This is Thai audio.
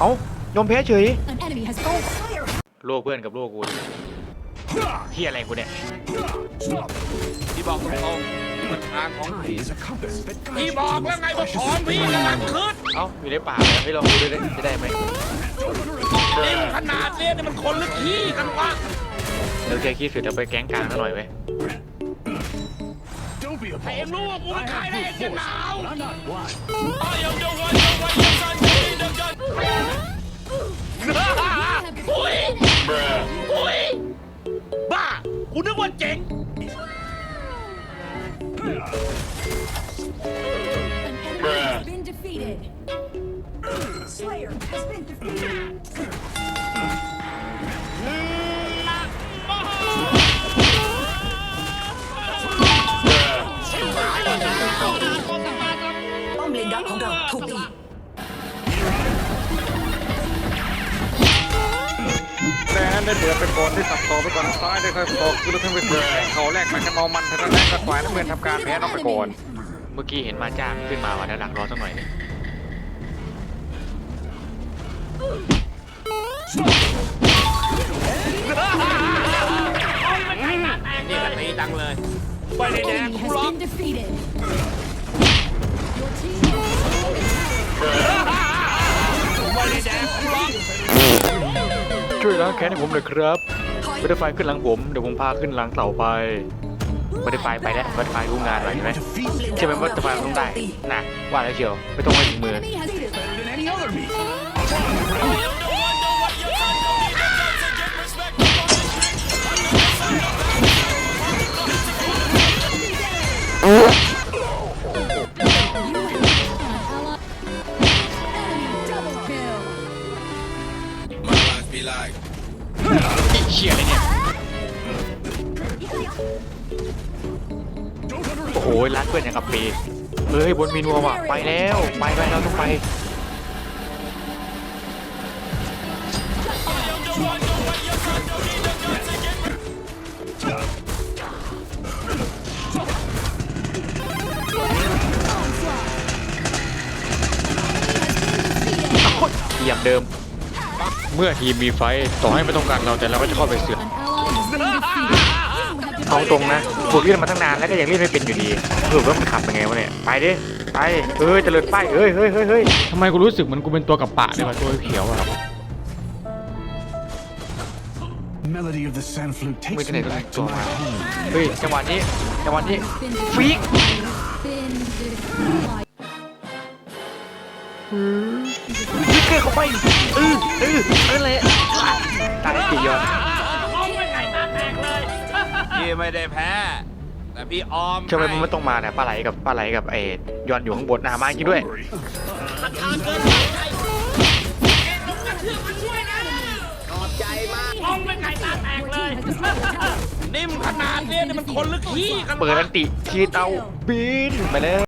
เอ้ายอมแพ้เฉย An enemy has been slayer. โลกเพื่อนกับโลกกูเฮียอะไรกูเนี่ยพี่บอกตรงๆมันทางของผี is a compass that พี่ guides บอกแล้วไงว่าของพี่กำลังขึ้นเอ้าอยู่ในป่าเลยให้ลองดูด้วยจะได้ไหมนิ่มขนาดเนี้ยนี่มันคนหรือขี้กันวะเดี๋ยวแกคิดสุดจะไปแก๊งกลางซะหน่อยไหม Don't be a แต่เองรู้ว่ากูเป็นใครได้เองจะหนาว I'm not blind. อุ้ย อุ้ยบ้ากูนึกว่าเจ๋ง An enemy has been defeated. Slayer has been defeated. ป้อมเลนดักของเราถูกตี ได้เดือดไปก่อนที่สับต่อไปก่อนซ้ายได้ค่อยตกคือเราทั้งไปเกิดเขาแรกมาแค่เมามันเท่านั้นก็ฝ่ายน้ำเงินทำการแพ้ต้องไปก่อนเมื่อกี้เห็นมาจ้างขึ้นมาวันนั้นดักรอสักหน่อยนี่ก็ตีจังเลย An enemy has been defeated. Your team is ช่วยล้างแค้นให้ผมหน่อยครับบัตเตอร์ไฟขึ้นหลังผมเดี๋ยวผมพาขึ้นหลังเสาไปบัตเตอร์ไฟไปแล้วบัตเตอร์ไฟรู้งานหน่อยใช่ไหม Defeat ใช่ไหมบัตเตอร์ไฟต้องได้น่ะว่าแล้วเชียวไม่ต้องไปถึงมือ เชี่ยอะไรเนี่ย โอ้โหร้านเพื่อนอย่างกับปีเฮ้ยบนมีนัวว่ะไปแล้ว ไปไปเราต้องไปยียบเดิม เมื่อทีมมีไฟต์ต่อให้ไม่ต้องการเราแต่เราก็จะเข้าไปเสือก An ally has been defeated. You have เอาตรงนะฝึกเล่นมาตั้งนานแล้วก็ยังเล่นไม่เป็นอยู่ดีสรุปว่ามันขับยังไงวะเนี่ย ไปดิ ไปเอ้ยเจริญป้ายเอ้ยเฮ้ยเฮ้ยเฮ้ยทำไมกูรู้สึกเหมือนกูเป็นตัวกับปะเนี่ยวะตัวเขียวอะ Melody of the sand flute takes Wait a me minute, back to go my on. home. เฮ้ยจังหวะนี้จังหวะนี้ been defeated. ฟิก เกอร์เข้าไปเออเออนั่นแหละตายสี่ยอดพี่ไม่ได้แพ้ แต่พี่ออมทำไหมมันไม่ต้องมาเนี่ยปลาไหลกับปลาไหลกับไอ้ยอนอยู่ข้างบนหนามาจริงด้วย Hungry. นิ่มขนาดนี้นี่มันคนหรือขี้กัน เปิดอันติที่เตาบินไปแล้ว